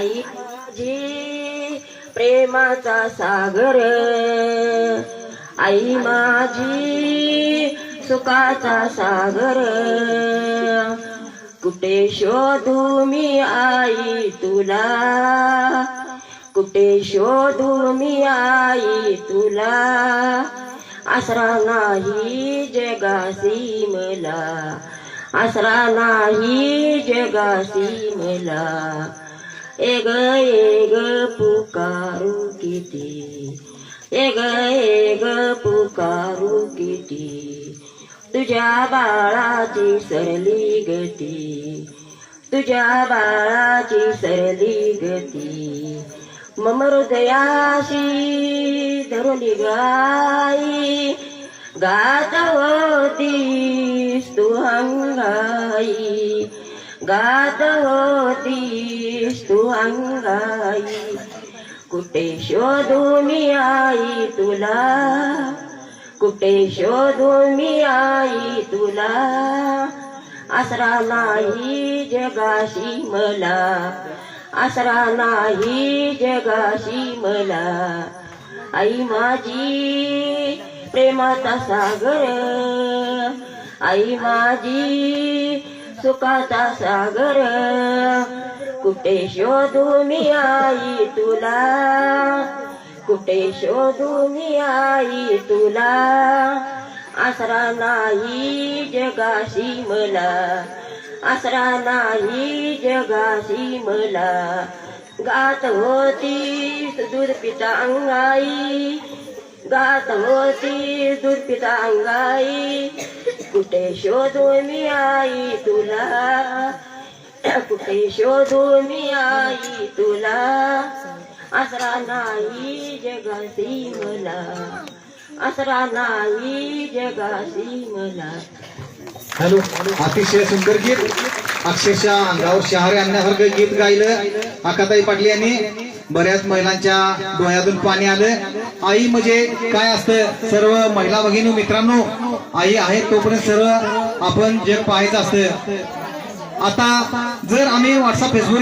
आई माझी प्रेमाचा सागर. आई माझी सुखाचा सागर. कुठे शोधू मी आई तुला? कुठे शोधू मी आई तुला? आसरा नाही जगासी मला. आसरा नाही जगासी मला. ए ग ए ग पुकारू किती ए ग पुकारू किती तुझ्या बाळाची सरली गती तुझ्या बाळाची सरली गती मम हृदयाशी धरुली गाई गात होतीस तू हंगा गात होतीस तू अंगाई. कुठे शोधू मी आई तुला? कुठे शोधू मी आई तुला? आसरा नाही जगाशी मला. आसरा नाही जगाशी मला. आई माझी प्रेमाचा सागर. आई माझी सुखाचा सागर कुठे शोधू मी आई तुला? कुठे शोधू मी आई तुला? आसरा नाही जगाशी मला आसरा नाही जगाशी मला. गात होती दुर्पिता अंगाई गात होती दुर्पिता अंगाई कुठे शोधू मी आई तुला? कुठे शोधू मी आई तुला? आसरा नाही जगासी मला. आसरा नाही जगासी मला. हॅलो अतिशय सुंदर गीत. अक्षरशः अंगावर शहारे आणण्यासारखं गीत गायलं. आकाताई पाटली यांनी. बऱ्याच महिलांच्या डोळ्यातून पाणी आलं. आई म्हणजे काय असतं? सर्व महिला भगिनी मित्रांनो आई आहे तोपर्यंत सर्व आपण जग पाहायचं असतं. आता जर आम्ही व्हॉट्सअप फेसबुक